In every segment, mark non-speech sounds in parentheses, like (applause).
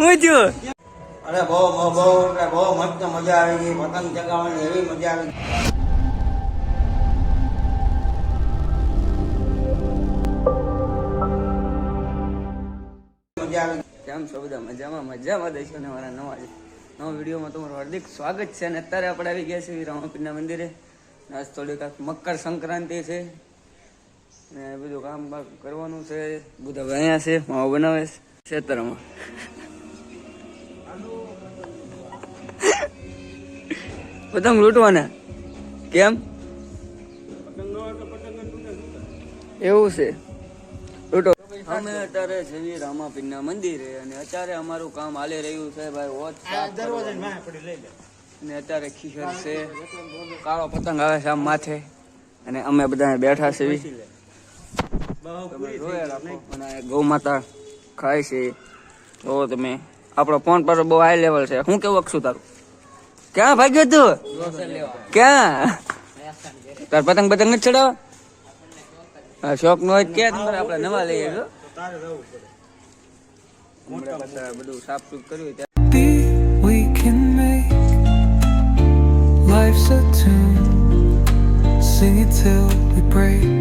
હું છું. અરે બહુ બહુ બહુ બહુ મસ્ત મજા આવી ગઈ. પતંગ ચગાવવાની એવી મજા આવી મજા કેમ છો બધા? મજામાં? મજામાં દેશો અને મારા નવા નવા વિડીયોમાં તમારું હાર્દિક સ્વાગત છે અને અત્યારે આપણે આવી ગયા છીએ રામાપીરના મંદિરે. આજ થોડીક મકર સંક્રાંતિ છે. ને બધું કામ કરવાનું છે. બધા અહીંયા છે માવો બનાવે છે ખેતરમાં. પતંગ લૂંટવાના? કેમ? એવું છે. લૂંટો. અમે અત્યારે જઈએ રામાપીરના મંદિરે અને અત્યારે અમારું કામ હાલે રહ્યું છે ભાઈ વોચ અને અત્યારે ખીખર છે. કાળો પતંગ આવે છે આમ માથે. અને અમે બધા બેઠા છે. ગૌ માતા ખાય છે. જો તમે આપણો ફોન પર બહુ હાઈ લેવલ છે. હું કેવું અક્ષુ તારું? ક્યાં ભાગ્યો તું? ક્યાં? તાર પતંગ પતંગ નથી ચડાવવા? શોખ નો તમારે આપણે નવા લઈએ છો બધું સાફ સુફ કર્યું ત્યાં. Be we can make life's a tune sing it till we break.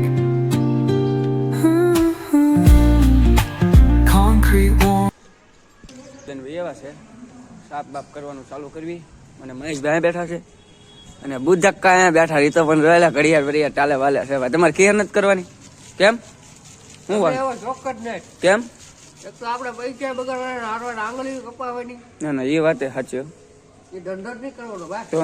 બેન ભાઈ એવા છે. સાપ બાપ કરવાનું ચાલુ કરવી. અને મહેશભાઈ બેઠા છે. અને બુદ્ધક્કા અહીંયા બેઠા રીતો પણ રહેલા ઘડિયાળ ઘડિયાળ ચાલે વાલે છે. તમારે કેર નથી કરવાની? કેમ? શું વાત કેમ? એક તો આપણે પૈસા બગાડવાના હારવાર આંગળી કપાવાની. ના ના એ વાત સાચી એ ધંધો નહીં કરવાનો તો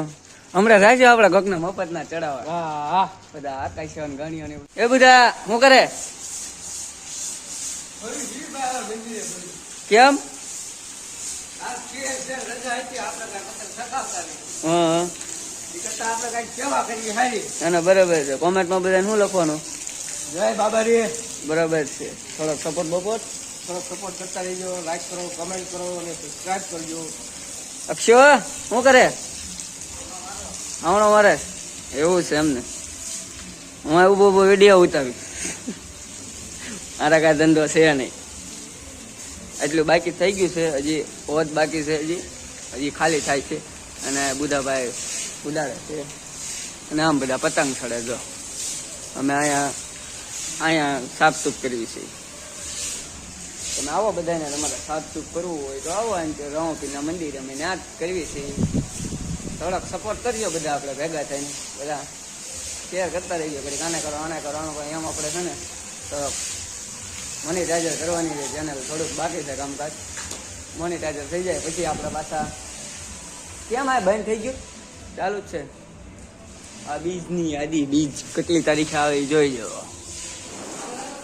હમણાં રાખ્યો આપડા ગગના મફત ના ચડાવવા બધા આકાશ ગણીઓ ને એ બધા શું કરે? કેમ? હા અને બરાબર છે. કોમેન્ટમાં બધા શું લખવાનું? જય બાબા રે બરાબર છે. થોડોક સપોર્ટ બપોર્ટ થોડો સપોર્ટ કરતા રહીજો લાઈક કરો કમેન્ટ કરો અને સબસ્ક્રાઇબ કરજો. અક્ષો શું કરે? આવણો મારે. એવું છે એમને. હું એવું બહુ વીડિયો ઉતાવી મારા કાંઈ ધંધો છે નહીં. એટલું બાકી થઈ ગયું છે. હજી હોત બાકી છે હજી. હજી ખાલી થાય છે. અને બુધાભાઈ ઉડાડે છે. અને આમ બધા પતંગ ચડે જો અમે અહીંયા અહીંયા સાફ સૂફ કરવી છે. તમે આવો બધાને, તમારે સાફ સૂફ કરવું હોય તો આવો એમ કે રામપીરના મંદિર અમે ત્યાં કરવી છે. થોડાક સપોર્ટ કરજો બધા આપણે ભેગા થઈને. બધા. શેર કરતા રહીએ પછી આને કરો આને કરો આને કરો એમ આપણે છે ને થોડોક મોનિટાઈઝર કરવાની છે ચેનલ થોડુંક બાકી છે કામકાજ. મોનિટાઈઝર થઈ જાય, પછી આપણે પાછા કેમ આ બંધ થઈ ગયું? ચાલુ જ છે. આ બીજની યાદી બીજ કેટલી તારીખે આવે એ જોઈ લો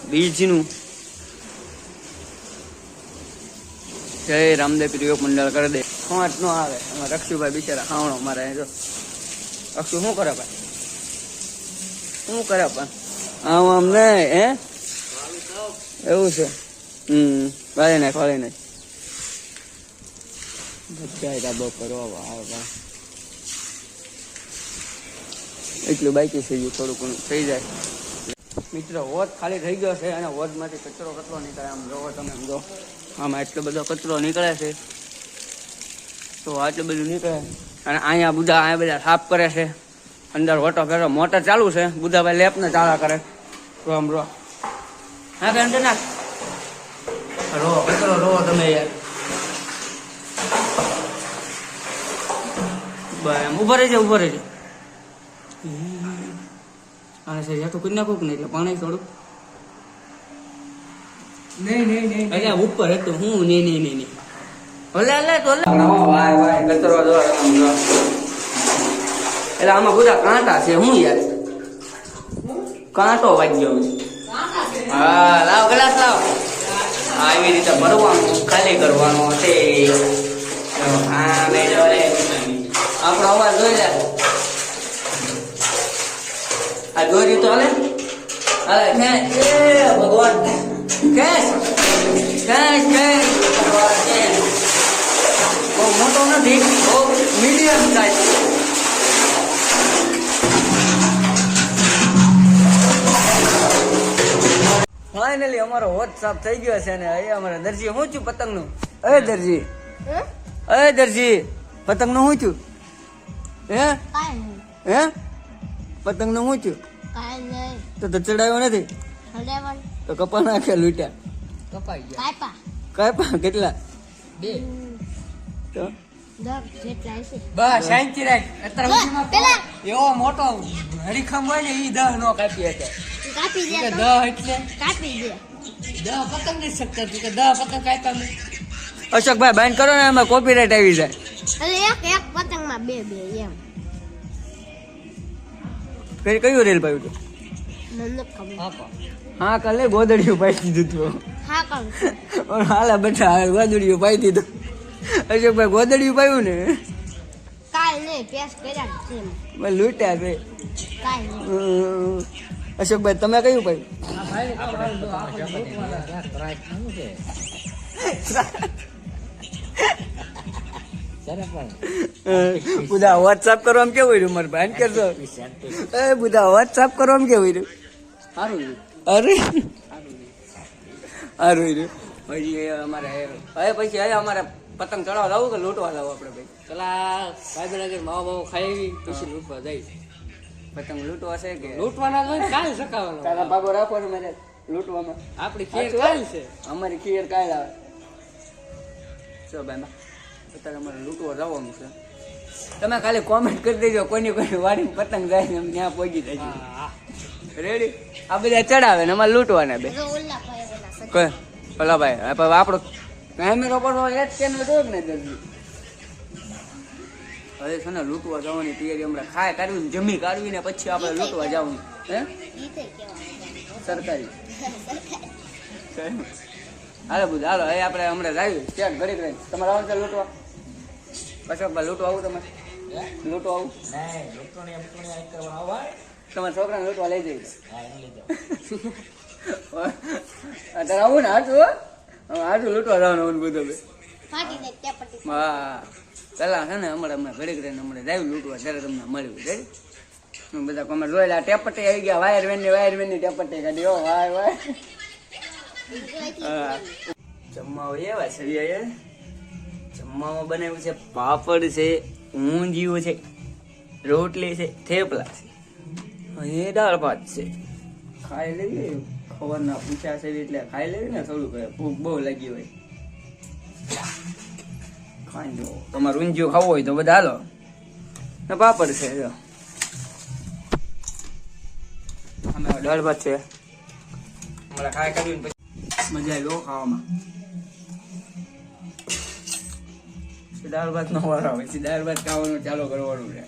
બીજનું. જય રામદેવ યોગ મંડળ, કરી દે. ખોટ ન આવે. એમાં રક્ષુભાઈ બિચારા ખાવણો મારે જો. રક્ષુ, શું કરે ભાઈ? શું કરે પણ આમ આમ નહીં, હે? એવું છે? હમ. વાળી નાખ વાળી નાખ બધા ડાબો કરો વાહ વાહ. એટલું બાકી છે ગયું થોડું ઘણું થઈ જાય. મિત્રો વોટ ખાલી થઈ ગયો છે અને વોટમાંથી કચરો કચરો નીકળે આમ જોવો તમે આમ જો. આમાં એટલો બધો કચરો નીકળે છે. તો આટલું બધું નીકળે. અને અહીંયા બુધા અહીંયા બધા સાફ કરે છે. અંદર વોટો ફેરો મોટર ચાલુ છે. બુધાભાઈ લેપ ને ચાલા કરે. રોમ આમ રો. હા અંદર નાખ. રો કચરો રો તમે. યાર ઊભો રહેજે ઊભો રહેજે. અને સર હેઠું કરી નાખું નહીં એટલે પાણી થોડુંક. નહીં નહીં નહીં અલ્યા ઉપર હતું હું નહીં નહીં નહીં નહીં. ઓલે ઓલે તો વાય વાય કચરો જો એટલે આમાં બધા કાંટા છે હું યાર કાંટો વાગ્યો. હા, લાવ ગ્લાસ લાવ. આવી રીતે ભરવાનું, ખાલી કરવાનું છે. હા મેડો રે આપણો અવાજ જોઈ લે. આ દોરી તો હાલે? હાલે, ખેંચ. એ, ભગવાન. ખેંચ. ખેંચ ખેંચ. બહુ મોટો નથી, બહુ મીડિયમ સાઈઝ. ફાઇનલી અમારો હોટ સાફ થઈ ગયો છે ને એ અમારે દરજી હું છું પતંગનું? એ દરજી. એ દરજી પતંગનું હું છું? હે? હે? પતંગનું શું છું? કાંઈ નહીં. તો તો ચડાવ્યો નથી? તો કપા નાખે લૂટ્યા. કપાઈ ગયા. કાપા કાંઈ પણ? કેટલા? બે. તો? બસ શાંતિ રાખ. અત્યારે હા, એવો મોટો હરીખમ હોય ને એ દહ નો કાપી શકે કાપી દે દહ એટલે? કાપી દે દહ પતંગ નહીં શકતા તું કે દહ પતંગ કાપ્યા મેં. અશોકભાઈ બેન કરો ને એમાં કોપીરાઇટ આવી જાય. એટલે એક એક પતંગમાં બે બે એમ. કઈ કયું રેલ પાયું તું? મને ખબર. હા કાલે ગોદડિયું પાઈ દીધું તું. હા કાલે હાલા બેઠા હાલ ગોદડિયું પાઈ દીધું. અશોકભાઈ ગોદડિયું પાયું ને? કાંઈ નહીં પેસ કર્યા છે. લૂટ્યા મેં લૂંટ્યા છે અમ, અશોકભાઈ તમે કયું આ ભાઈ બુધા વોટ્સઅપ કરવા કેવું રહ્યું મારે ભાઈ કરશો એ બુધા વોટ્સઅપ કરવા કેવું રહ્યું. અરે સારું રહ્યું. પછી અમારે હવે પછી હવે અમારે પતંગ ચડાવવા લાવું કે લૂંટવા લાવું આપણે ભાઈ? ભાઈ બહેન માવો બાવો ખાઈ પછી લૂંટવા જાય. પતંગ લૂંટવા છે કે? લૂંટવાના જ હોય કાલ સકાવાનો તારા ભાગો રાખો ને મારે લૂંટવામાં. આપણી ખેર કાલ છે. અમારી ખીર કાલ આવે. ચલો ભાઈ અત્યારે અમારે લૂંટવા જવાનું છે. તમે ખાલી કોમેન્ટ કરી દેજો કોઈની કોઈ વાડીમાં પતંગ જાય ને ત્યાં પહોંચી જાય. હા, હા. રેડી આ બધા ચડાવે ને અમારે લૂંટવાના બે. કોઈ? પેલા ભાઈ પણ આપણો કેમેરો પર એક ચેનલ જોયો કે ને જલ્દી હવે છે ને લૂંટવા જવાની તૈયારી હમણાં ખાય કાઢવી ને જમી કાઢવી ને પછી આપણે લૂંટવા જવું હે. સરકારી. હાલો બધું હાલો હવે આપણે હમણાં જાવી ત્યાં ઘડીક રહી તમારે છે લૂંટવા. અશોકભાઈ લૂંટવા આવું તમે લૂંટવા આવું. તમારા છોકરાને લૂંટવા લઈ જઈશ (laughs) અત્યારે આવું ને હાજુ હો. હવે હાચું લૂંટવા જવાનું આવું બધું હા પેલા છે ને હમણાં હમણાં ઘડીક રહીને હમણાં જાવી લૂંટવા, ત્યારે તમને મળ્યું રેડી બધા કોમેન્ટ જોયેલા ટેપટી આવી ગયા, વાયર વેનની વાયર વેનની ટેપટી કાઢી ઓ વાય વાય. હા. જમવા એવા યાર જમવામાં બનાવ્યું છે પાપડ છે, ઊંધિયું છે, રોટલી છે, થેપલા છે. અને દાળ ભાત છે. ખાઈ લેવી ખબરના પૂછ્યા છે એટલે ખાઈ લેવી ને થોડુંક, ભૂખ બહુ લાગી હોય. તમારે ઊંધિયું ખાવું હોય તો બધા હાલો. ને પાપડ છે દાળ ભાત છે. મજા આવી ખાવામાં. દાળ ભાત નો વારો પછી દાળ ભાત ખાવાનું ચાલુ કરવાનું છે.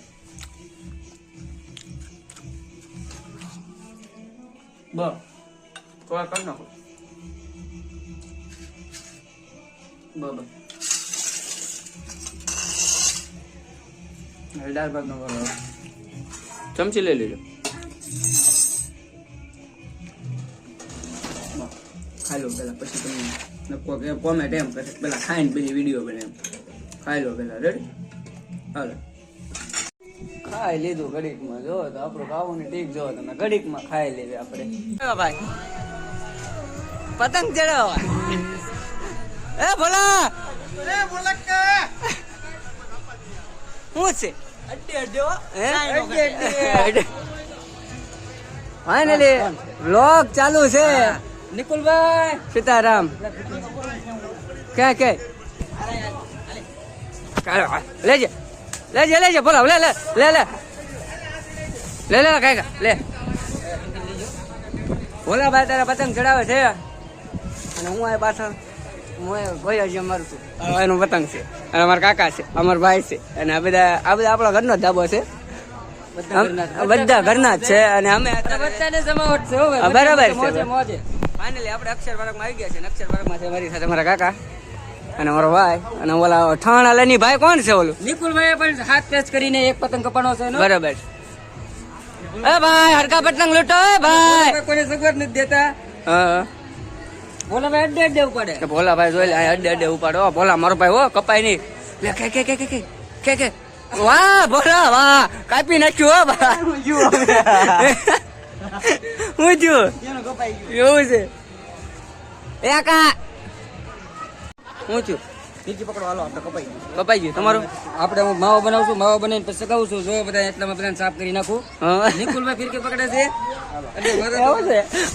બસ. થોડા કરી નાખો. બરાબર. દાળ ભાત નો વારો ચમચી લઈ લેજો. ખાઈ લો પેલા પછી તમે નક્કો કે કોમેન્ટ એમ કરે. પેલા ખાઈને પછી વીડિયો બને એમ. ખાઈ લો પેલા રેડી હાલો. ખાઈ લીધું ઘડીકમાં. જો તો આપણું ખાવાનું ઠીક જો તમે ઘડીકમાં ખાઈ લેવી આપણે. ભાઈ. પતંગ ચડાવવા એ ભોલા! એ ભોલા શું છે? અડ્ડે અડ્ડે ફાઇનલી વ્લોગ ચાલુ છે. નિકુલભાઈ! સીતારામ. કે કે? લેજે. લેજે લેજે ભોલા લે લે લે લે. લે લે કાંઈ લે. ભોલા ભાઈ તારા પતંગ ચડાવે છે. અને હું આ પાછળ. હું ભાઈ હજી અમારું છું એનું પતંગ છે. અને અમારા કાકા છે અમાર ભાઈ છે. અને આ બધા આ બધા આપણા ઘરનો ધાબો છે. બધા ઘરના જ. છે અને અમે બરાબર છે. ફાઇનલી આપણે અક્ષર આવી ગયા છે અક્ષર વર્ગમાં છે મારી સાથે મારા કાકા અને મારો ભાઈ. અને ઓલા ઠાણા લેની ભાઈ કોણ છે ઓલું? નિકુલભાઈએ પણ હાથ પેચ કરીને એક પતંગ કપાનો છે. બરાબર એ ભાઈ હરકા પતંગ લૂંટો ભાઈ. કોઈ કોઈને સગવડ નથી દેતા. હા. બોલો ભાઈ અડ્ડે અડ્ડે ઉપાડે. કે ભોલા ભાઈ જોઈ લે અડે અડ્ડે ઉપાડો. ભોલા, મારો ભાઈ હો કપાય નહીં. લે, કે કે કે કે કે કે વાહ, ભોલા, વાહ. કાપી નાખ્યું, હો બા હું થયું? એવું છે. એ કા હું છું નીચે પકડો હાલો આપણે કપાઈ ગયું. કપાઈ ગયું. તમારું? આપણે હું માવો બનાવું માવો બનાવીને પછી સગાવું છું જો બધા એટલામાં બધાને સાફ કરી નાખું. નિકુલભાઈ ફિરકી પકડે છે. એટલે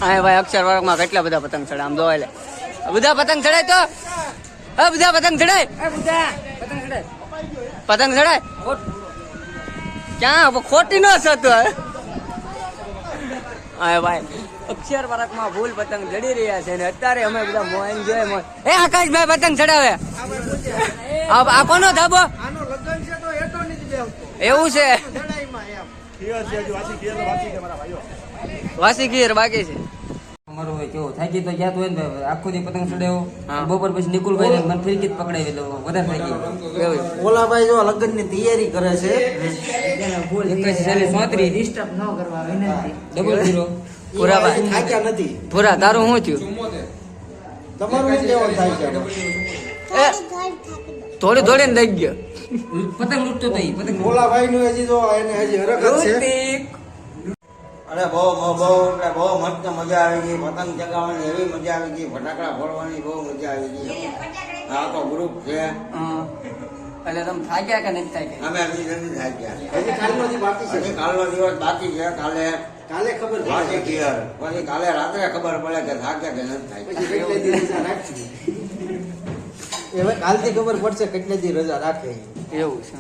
હા (laughs) ભાઈ અક્ષર કેટલા બધા પતંગ ચડે આમ જોવાય લે. બધા પતંગ ચડાય તો? હા બધા પતંગ ચડાય? બધા પતંગ ચડાય. પતંગ ચડાય? ક્યાં? ખોટી નો થતો હા ભાઈ અક્ષર વર્ગમાં ભૂલ પતંગ જડી રહ્યા છે અને અત્યારે અમે બધા મો જોઈએ મો એ આકાશભાઈ પતંગ ચડાવે. આ આ કોનો ધાબો? એવું છે? વાસી બાકી છે. અમારું હોય કેવું થાકી તો ગયા હોય ને ભાઈ, આખો દી પતંગ ચડાવ્યો હા. બપોર પછી નિકુલભાઈ ને મને ફિરકી પકડાવી એટલે વધારે થાકી એવું. ઓલાભાઈ જો લગ્નની તૈયારી કરે છે એકાશી ચાલીસ ચોત્રીસ ડબલ ઝીરો પુરાભાઈ થાક્યા નથી. પુરા તારું શું થયું? તમારું શું થાય છે? થોડી થોડી દઈ ગયો. પતંગ લૂટતો તો પતંગ ઓલાભાઈ નું હજી જો એને હજી હરકત છે. અરે બહુ બહુ બહુ એટલે બહુ મસ્ત મજા આવી ગઈ પતંગ ચગાવવાની એવી મજા આવી ગઈ ફટાકડા ફોડવાની બહુ મજા આવી ગઈ. આ તો ગ્રુપ છે. એટલે તમે થાક્યા કે નથી થાક્યા? અમે હજી નથી થાક્યા. હજી કાલનો દિવસ બાકી છે. કાલનો દિવસ બાકી છે કાલે કાલે ખબર પડે. પછી કાલે રાત્રે ખબર પડે કે થાક્યા કે નથી થાક્યા. હવે કાલથી ખબર પડશે કેટલે દી રજા રાખે એવું છે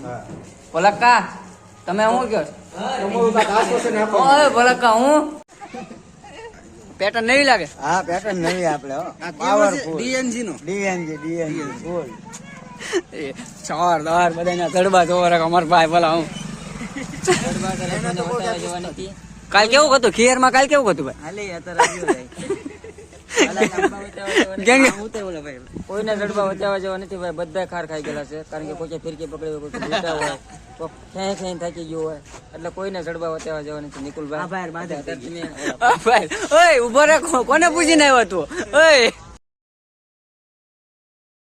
ભલક્કા તમે શું કહો છો? તમારું કાંઈક આશ્વાસન આપો ઓય પલક્કા હું? પેટર્ન નહીં લાગે? હા પેટર્ન નવી આપણે હો. પાવરફુલ ડીએનજી નો ડીએનજી ડીએનજી ફૂલ એ. દાર બધાના ધડબા જોવા રાખો અમાર ભાઈ ભલા હું. કાલ કેવું હતું? ખીરમાં કાલ કેવું હતું ભાઈ? કે- કોઈને જડબા વચાવવા જેવા નથી ભાઈ બધા ખાર ખાઈ ગયેલા છે. કારણ કે કોઈ ફિરકી પકડી કોઈ લૂંટા હોય ક્યાંય ખેંચ થાકી ગયું હોય. એટલે કોઈને જડબા વચાવવા જવા નથી. નિકુલભાઈ ઓય ઊભો રાખો કોને પૂછીને આવ્યો તું? ઓય.